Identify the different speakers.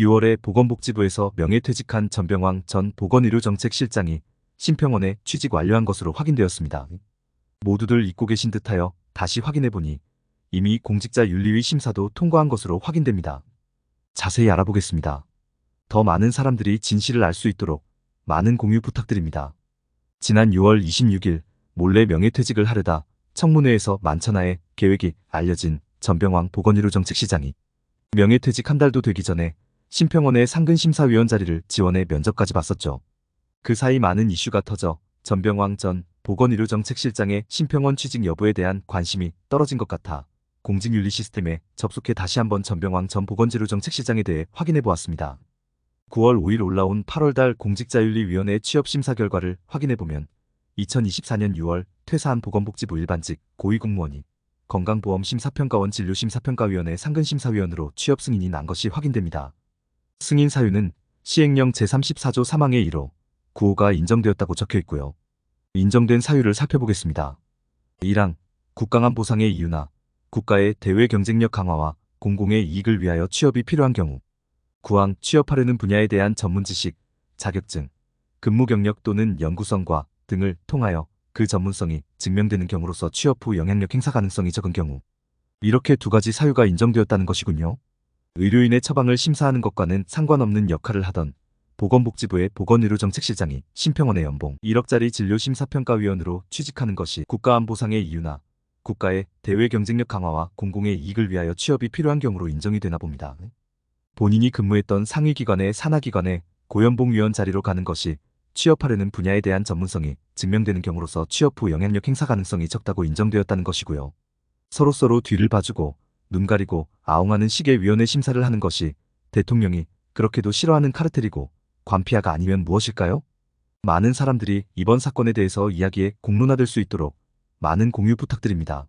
Speaker 1: 6월에 보건복지부에서 명예퇴직한 전병왕 전 보건의료정책실장이 심평원에 취직 완료한 것으로 확인되었습니다. 모두들 잊고 계신 듯하여 다시 확인해보니 이미 공직자 윤리위 심사도 통과한 것으로 확인됩니다. 자세히 알아보겠습니다. 더 많은 사람들이 진실을 알 수 있도록 많은 공유 부탁드립니다. 지난 6월 26일 몰래 명예퇴직을 하려다 청문회에서 만천하에 계획이 알려진 전병왕 보건의료정책시장이 명예퇴직 한 달도 되기 전에 심평원의 상근심사위원 자리를 지원해 면접까지 봤었죠. 그 사이 많은 이슈가 터져 전병왕 전 보건의료정책실장의 심평원 취직 여부에 대한 관심이 떨어진 것 같아 공직윤리 시스템에 접속해 다시 한번 전병왕 전 보건의료정책실장에 대해 확인해 보았습니다. 9월 5일 올라온 8월달 공직자윤리위원회 취업심사 결과를 확인해보면 2024년 6월 퇴사한 보건복지부 일반직 고위공무원이 건강보험심사평가원 진료심사평가위원회 상근심사위원으로 취업 승인이 난 것이 확인됩니다. 승인 사유는 시행령 제34조 3항의 1호, 9호가 인정되었다고 적혀 있고요. 인정된 사유를 살펴보겠습니다. 1항, 국강한 보상의 이유나 국가의 대외 경쟁력 강화와 공공의 이익을 위하여 취업이 필요한 경우 9항 취업하려는 분야에 대한 전문 지식, 자격증, 근무 경력 또는 연구성과 등을 통하여 그 전문성이 증명되는 경우로서 취업 후 영향력 행사 가능성이 적은 경우 이렇게 두 가지 사유가 인정되었다는 것이군요. 의료인의 처방을 심사하는 것과는 상관없는 역할을 하던 보건복지부의 보건의료 정책실장이 심평원의 연봉 1억짜리 진료심사평가위원으로 취직하는 것이 국가안보상의 이유나 국가의 대외 경쟁력 강화와 공공의 이익을 위하여 취업이 필요한 경우로 인정이 되나 봅니다. 본인이 근무했던 상위기관의 산하기관에 고연봉위원 자리로 가는 것이 취업하려는 분야에 대한 전문성이 증명되는 경우로서 취업 후 영향력 행사 가능성이 적다고 인정되었다는 것이고요. 서로서로 뒤를 봐주고 눈 가리고 아웅하는 식의 위원회 심사를 하는 것이 대통령이 그렇게도 싫어하는 카르텔이고 관피아가 아니면 무엇일까요? 많은 사람들이 이번 사건에 대해서 이야기에 공론화될 수 있도록 많은 공유 부탁드립니다.